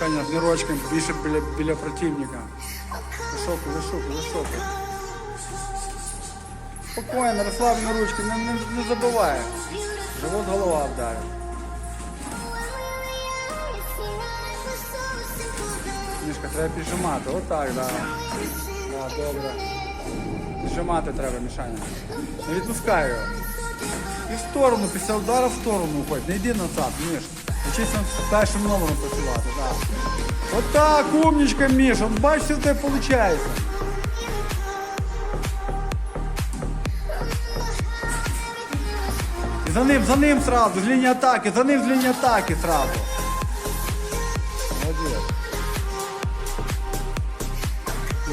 Мішаня з нирочком більше біля, біля противника. Високо, високо, високо. Спокійно, розслаблені ручки, не, не, не забувай. Живот голова вдарить. Мішка, треба піджимати. Отак, да. Да, добре. Піджимати треба, Мішаня. Не відпускай його. І в сторону, після удару в сторону уходь. Не йди назад, Міш. Учись першим номером працювати, так. Отак, умничка, Міш. Бачиш, в тебе виходить. За ним, за ним сразу, з лінії атаки, за ним з лінії атаки сразу. Молодець.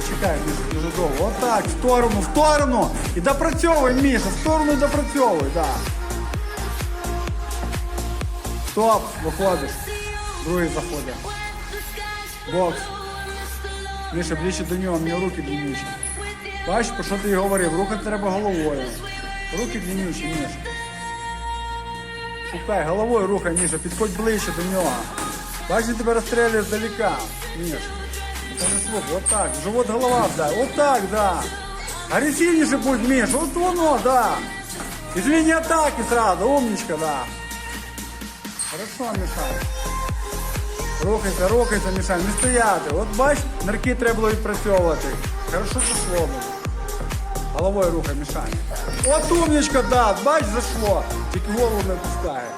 Чекай, Міш, дуже довго. Отак, в сторону, в сторону. І допрацьовуй, Міша, в сторону допрацьовуй, так. Стоп, виходиш. Другий заходить. Бокс. Міша, ближче до нього, мені руки длинніші. Бачиш, про що ти говорив? Рухати треба головою. Руки длинніші, Міша. Шукай, головою рухай, Міша, підходь ближче до нього. Бачиш, тебе розстрілює здалека. Міш. Це не слух, вот так. Живот голова вдай. Вот так, да. Агрессивнейше будь, Миш. Вот воно, да. Из линии атаки сразу. Умничка, да. Хорошо, Мішань. Рухайся, рухайся, Мішань, не стояти. От бач, нирки треба було відпрацьовувати. Хорошо зашло. Головою рухай, Мішань. От умничка, да, бач, зашло. Тільки голову не пускає.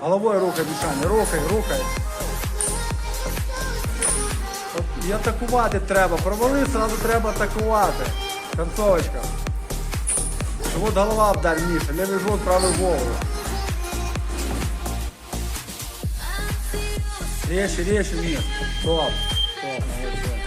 Головою рухай, Мішань, рухай, рухай. От і атакувати треба. Провали, сразу треба атакувати. Концовочка. Живот голова вдарь, Міша. Лівий живот, правий голову. Режь, режь, мир. Топ. Топ, молодец.